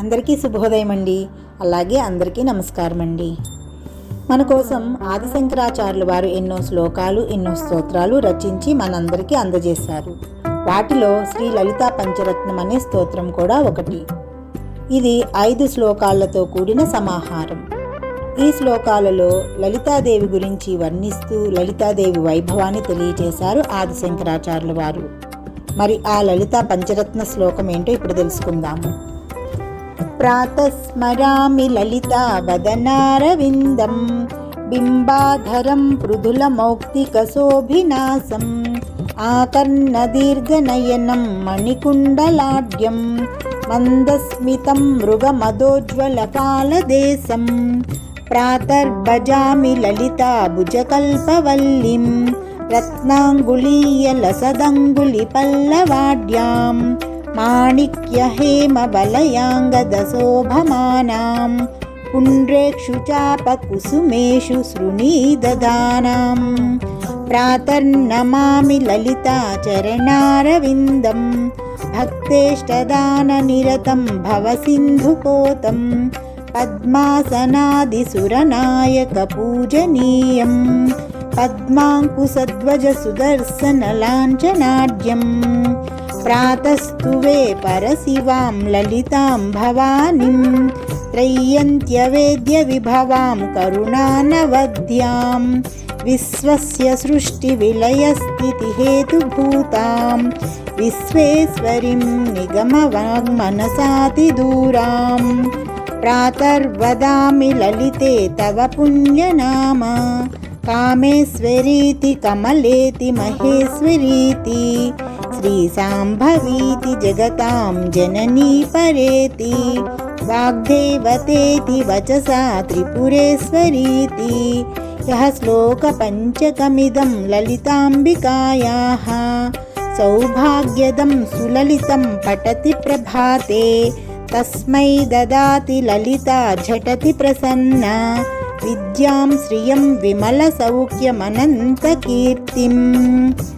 అందరికీ శుభోదయం అండి అలాగే అందరికీ నమస్కారం అండి మన కోసం ఆదిశంకరాచార్యులు వారు ఎన్నో శ్లోకాలు ఎన్నో స్తోత్రాలు రచించి మనందరికీ అందజేశారు. వాటిలో శ్రీ లలితా పంచరత్నం అనే స్తోత్రం కూడా ఒకటి. ఇది ఐదు శ్లోకాలతో కూడిన సమాహారం. ఈ శ్లోకాలలో లలితాదేవి గురించి వర్ణిస్తూ లలితాదేవి వైభవాన్ని తెలియజేశారు ఆదిశంకరాచార్యుల వారు. మరి ఆ లలితా పంచరత్న శ్లోకం ఏంటో ఇప్పుడు తెలుసుకుందాము. ప్రాతస్మరామి లలితా వదనారవిందం బింబాధరం మృదులమౌక్తికశోభినాశం ఆకర్ణదీర్ఘనయనం మణికుండలాడ్యం మందస్మితం మృగమదోజ్వలకాలదేశం ప్రాతర్భజామి లలితా माणिक्यहेमवलयाङ्गदशोभमानां पुण्ड्रेक्षु चापकुसुमेषु सृणीदधानां प्रातर्नमामि ललिताचरणारविन्दं भक्तेष्टदाननिरतं भवसिन्धुकोतं पद्मासनादिसुरनायकपूजनीयं पद्माङ्कुसध्वजसुदर्शनलाञ्छनाड्यम् पद्माङ्कुसध्वजसुदर्शनलाञ्छनाढ्यं प्रातस्तुवे परशिवां ललितां भवानीं त्रय्यन्त्यवेद्यविभवां करुणानवद्यां विश्वस्य सृष्टिविलयस्थितिहेतुभूतां विश्वेश्वरीं निगमवाङ्मनसातिदूरां प्रातर्वदामि ललिते तव पुण्यनाम कामेश्वरीति कमलेति महेश्वरीति श्रीसाम्भवीति जगतां जननी परेति वाग्देवतेति वचसा त्रिपुरेश्वरीति। यः श्लोकपञ्चकमिदं ललिताम्बिकायाः सौभाग्यदं सुललितं पठति प्रभाते तस्मै ददाति ललिता झटति प्रसन्ना। विद्यां श्रियं विमलसौख्यमनन्तकीर्तिम्।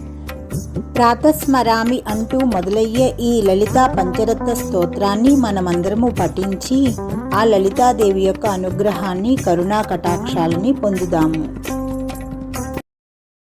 ప్రాతస్మరామి అంటూ మొదలయ్యే ఈ లలితా పంచరత్న స్తోత్రాన్ని మనమందరము పఠించి ఆ లలితాదేవి యొక్క అనుగ్రహాన్ని కరుణా కటాక్షాలని పొందుదాము.